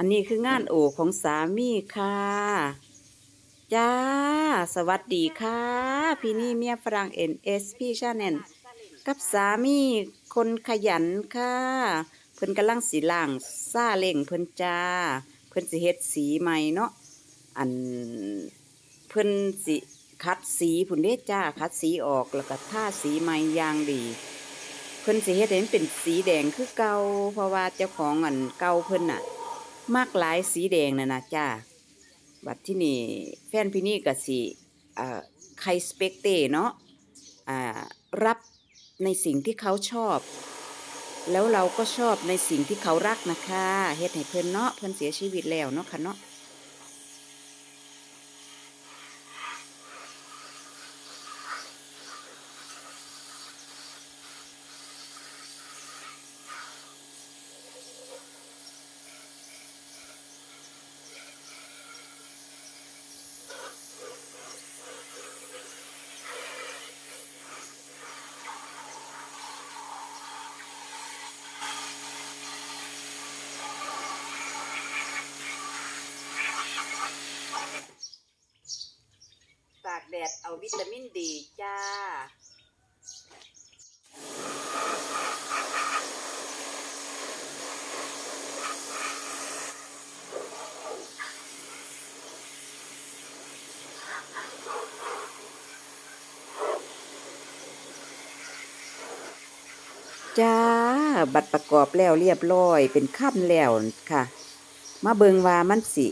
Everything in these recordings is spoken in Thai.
อันนี้คืองานโอของสามีค่ะ จ้า สวัสดีค่ะ พี่นี่เมียฝรั่งเอ็นเอสพี่ชาแนลกับสามีคนขยันค่ะ เพิ่นกำลังสีล่างซาเล่งเพิ่นจ้า เพิ่นสิเฮ็ดสีใหม่เนาะ อันเพิ่นสิคัดสีพุ่นเด้จ้า คัดสีออกแล้วก็ทาสีใหม่อย่างดีเพิ่นสิเฮ็ดให้มันเป็นสีแดงคือเก่าเพราะว่าเจ้าของอันเก่าเพิ่นน่ะ มากหลายสีแดงนะนะจ้าบัดที่นี่แฟนพี่นี่ก็สิอ่าใครสเปกเต้เนาะรับในสิ่งที่เขาชอบ แล้วเราก็ชอบในสิ่งที่เขารักนะคะเฮ็ดให้เพิ่นเนาะเพิ่นเสียชีวิตแล้วเนาะค่ะเนาะ เอาวิตามินดีจ้า จ้า บัตรประกอบแล้วเรียบร้อย เป็นขั้นแล้วค่ะ มาเบิงว่ามันสิ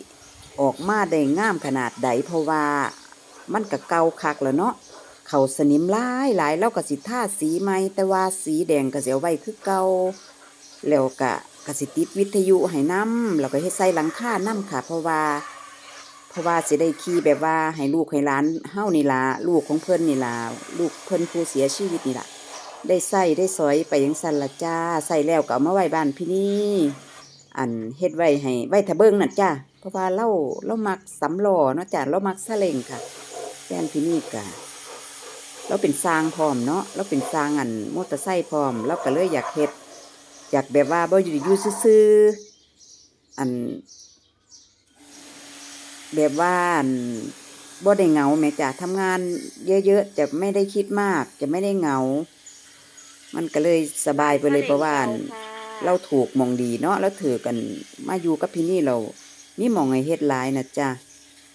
ออกมาได้งามขนาดใดเพราะว่า มันก็เก่าคักแล้วเนาะเขาสนิมหลายหลายแล้วก็สิทาสีใหม่แต่ว่าสีแดงก็สิเอาไว้คือเก่าแล้วก็กสิติดวิทยุให้นํแล้วก็เฮ็ดใส่หลังคานํค่ะ เพราะว่า เพราะว่าสิได้ขี่แบบว่าให้ลูกให้หลานเฮานี่ล่ะลูกของเพิ่อนนี่ล่ะลูกเพิ่อนผู้เสียชีวิตนี่ล่ะได้ใส่ได้สอยไปยังสันละจ้าใส่แล้วก็เอามาไว้บ้านพี่นี่อันเฮ็ดไว้ให้ไว้ทะเบิงน่ะจ้าเพราะว่าเราเรามักสำลอเนาะจ้าเรามักซาเลงค่ะ แฟนพี่นี่กะเราเป็นสร้างพร้อมเนาะเราเป็นสร้างอันมอเตอร์ไซค์พร้อมเราก็เลยอยากเฮ็ด อยากแบบว่าบ่อยู่อยู่ซื่อๆอัน แบบว่าอันบ่ได้เหงาแม่จ้าทำงานเยอะๆจะไม่ได้คิดมาก จะไม่ได้เหงา มันก็เลยสบายไปเลยเพราะว่าอั่นเราถูกหมองดีเนาะแล้วถือกันมาอยู่กับพี่นี่เรามีหมองให้เฮ็ดหลายนะจ้ะ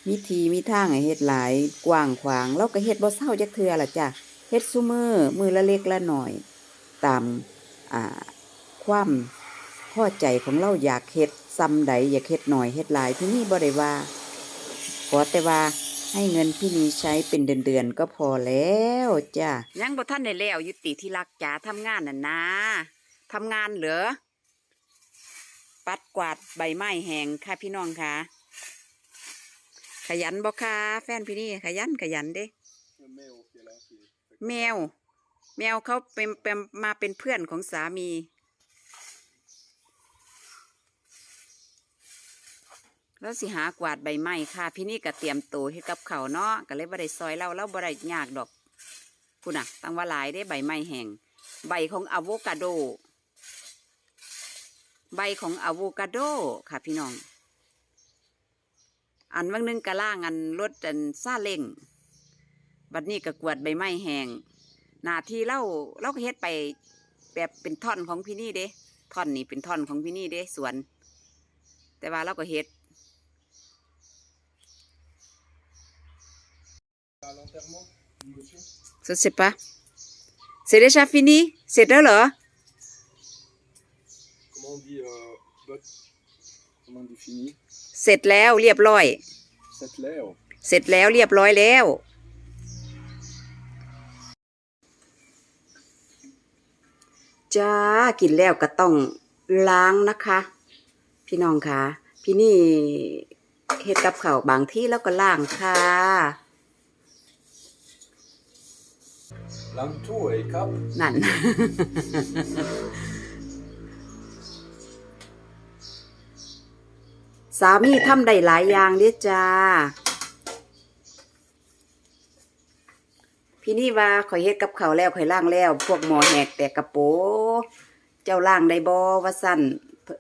มีทีมีทางให้เฮ็ดหลาย กว้างขวางเราก็เฮ็ดบ่เศร้าจักเทื่อล่ะจ้ะเฮ็ดซุมือมือละเล็กละหน่อย ตามอ่าความพอใจของเราอยากเฮ็ดซ้ำใดอยากเฮ็ดหน่อยเฮ็ดหลายพี่นี่บ่ได้ว่าขอแต่ว่าให้เงินพี่นีใช้เป็นเดือนๆก็พอแล้วจ้ะยังบ่ท่านได้แล้วยุติที่รักจ๋าทำงานน่ะนะทำงานเหรอปัดกวาดใบไม้แห้งค่ะพี่น้องค่ะ ขยันบ่ค่ะแฟนพี่นี่ขยันขยันเด้แมว qui est là, qui est- แมว แมวเขาเป็นเป็นมาเป็นเพื่อนของสามี แล้วสิหากวาดใบไม้ค่ะ พี่นี่ก็เตรียมตัวให้กับเขาวเนาะก็เลยบ่ได้ซอยเราเราบ่ได้ยากดอกคุณน่ะตั้งว่าหลายได้ใบไม้แห้งใบของอะโวคาโด ใบของอะโวคาโดค่ะพี่น้อง อันวันหนึงกะล่างอันรถอันซาเล้งบัดนี้ก็กวดใบไม้แห้งหนาทีเล่าเราก็เฮ็ดไปแบบเป็นท่อนของพี่นี่เด้ท่อนนี่เป็นท่อนของพี่นี่เด้สวน แต่ว่าเราก็เฮ็ด À l'enterrement du monsieur Je sais pas. C'est déjà fini? เสร็จแล้วเหรอ Comment on dit euh, but Comment on dit fini เสร็จแล้วเรียบร้อย Cette lèvre เสร็จแล้วเรียบร้อยแล้ว จ้ากินแล้วก็ต้องล้างนะคะ พี่น้องคะพี่นี่เฮ็ดกับข้าวบางที่แล้วก็ล้างค่ะ Lang tout et cap นั่น สามีทำได้หลายอย่างเด้จ้า พี่นี่ว่าข่อยเฮ็ดกับเขาแล้วข่อยล่างแล้ว พวกหมอแหกแต่กระโปเจ้าล่างได้บ่ว่าสั่น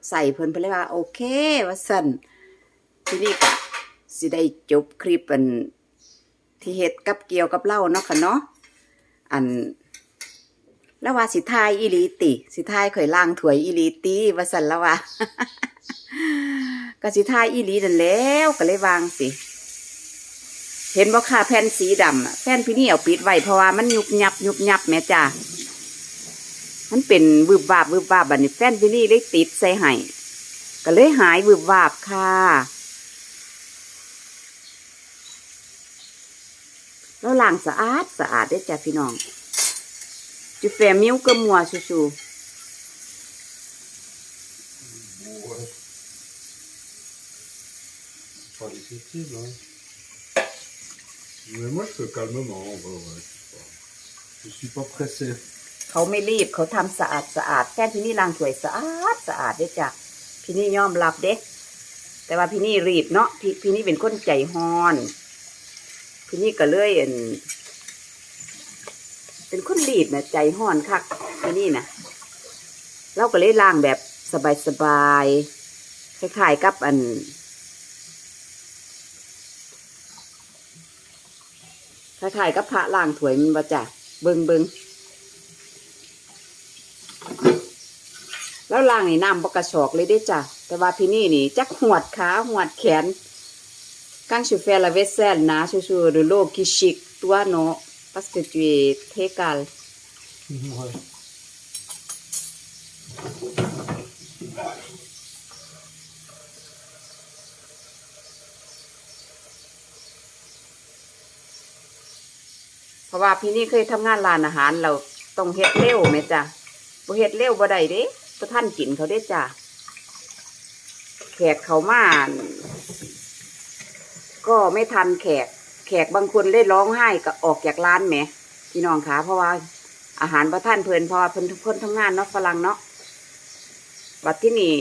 ใส่เพิ่นเพิ่นเลยว่า โอเคว่าสั่นที่นี้ก็สิได้จบคลิปอันที่เฮ็ดกับเกี่ยวกับเหล้าเนาะค่ะเนาะอันแล้วว่าสิทายอีลีติ สิทายข่อยล่างถวยอีลีติว่าสันแล้วว่า ก็สิทายอีหลีนั่นแล้วก็เลยวางสิ เห็นบ่าค่ะแผ่นสีดำแผ่นพี่นี่เอาปิดไว้เพราะว่ามันยุบยับยุบยับแม่จ้ามันเป็นวืบวาบวืบวาบบัดนี้แผ่นพี่นี่เลยติดใส่ให้ก็เลยหายวืบวาบค่ะแล้วล้างสะอาดสะอาดได้จ้ะพี่น้องจุแฟมิ้วก็มัวชู Ouais. C'est pas difficile, hein. Mais moi, je fais calmement, ouais, ouais. c'est pas- Je suis pas pressé. เขาไม่รีบเขาทำสะอาดสะอาดแค่พี่นี่ล้างถ้วยสะอาดสะอาดได้อจ้ะพี่นี่ยอมรับเด็กแต่ว่าพี่นี่รีบเนาะพี่พี่นี่เป็นคนใจฮ้อน พี่นี่ก็เลยอั่นเป็นคนรีบนะใจฮ้อนคักพี่นี่นะเราก็เลยล้างแบบสบายๆคล้ายๆกับอัน คล้ายๆกับพระล้างถวยมันบ่จ้ะเบิงเบิงแล้วล้างนี่น้ำบกระชอกเลยได้จ้ะแต่ว่าพี่นี่นี่จักหวดขาหวดแขนกังชูเฟลาเวสเซลนะชูชูหรือโลกิชิกตัวโนปัสเกตุเทกาล เพราะว่าพี่นี่เคยทำงานร้านอาหารเราต้องเฮ็ดเร็วไหมจ้ะบ่เฮ็ดเร็วบ่ได้เด้บ่ท่านกินเขาได้จ้ะแขกเขามาก็ไม่ทันแขก แขกบางคนเล่ร้องไห้ก็ออกจากร้านแหมพี่น้องคะเพราะว่า อาหารบ่ท่านเพลินเพราะว่าเพิ่นทุกคนทำงานเนาะฝรั่งเนาะบัดที่นี่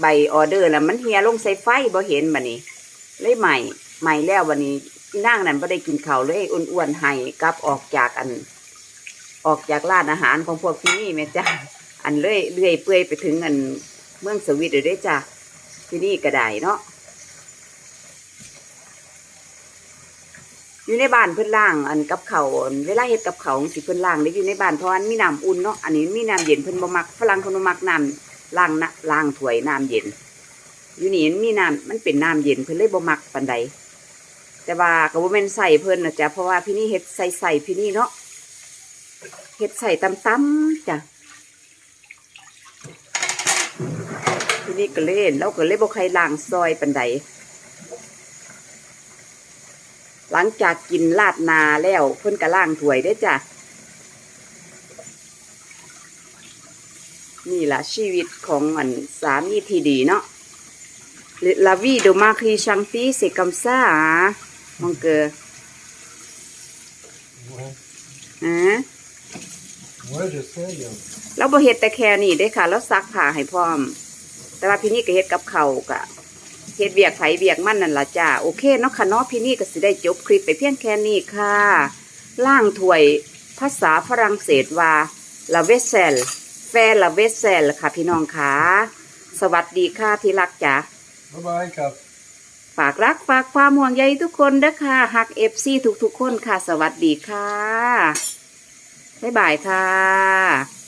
ใบออเดอร์แล้วมันเฮียลงใส่ไฟบ่เห็นบัดนี้ เลยใหม่ใหม่แล้ววันนี้ นางนั่นบ่ได้กินข้าวเลยอ้วนๆให้กลับออกจากอัน ออกจากร้านอาหารของพวกพี่นี่แม่จ้าอันเลยเลื่อยเปื่อยไปถึงอันเมืองสวิตเลยได้จ้าที่นี่ก็ได้เนาะอยู่ในบ้านเพิ่นล่าง อันกับเขาเวลาเฮ็ดกับเขาสิเพิ่นล่างได้อยู่ในบ้านเพราะว่ามันมีน้ำอุ่นเนาะอันนี้มีน้ำเย็นเพิ่นบมักฝรั่งเพิ่นบมักน้ำล้างนะล้างถ้วยน้ำเย็น อยู่นี่มีน้ำมันเป็นน้ำเย็นเพิ่นเลยบมักปานใด แต่ว่าก็บ่แม่นใส่เพิ่นนะจ๊ะเพราะว่าพี่นี่เฮ็ดใส่ใส่พี่นี่เนาะเฮ็ดใส่ตำตำๆจ้ะพี่นี่ก็เล่นแล้วก็เลยบ่ใครล้างซอยปานใดหลังจากกินลาดนาแล้วเพิ่นก็ล้างถ้วยได้จ้ะนี่ล่ะชีวิตของอันสามีที่ดีเนาะ La vie de Marie Chanty, c'est comme ça, hein, mon cœur. Ouais. Hein? Ouais, j'essaye. เราบ่เฮ็ดแต่แค่นี้เด้อค่ะเราซักผ้าให้พร้อม แต่ว่าพี่นี่ก็เฮ็ดกับเขาวกะเฮ็ดเวียกไผเวียกมันนั่นล่ะจ้าโอเคเนาะค่ะเนาะพี่นี่ก็สิได้จบคลิปไปเพียงแค่นี้ค่ะล่างถ้วยภาษาฝรั่งเศสว่า la vaisselle faire la vaisselle ค่ะพี่น้องค่ะสวัสดีค่ะที่รักจ้า Bye bye, Cap. ฝากรักฝากความห่วงใยทุกคนนะค่ะหักเอฟซีทุกๆคนค่ะ สวัสดีค่ะ บ๊ายบายค่ะ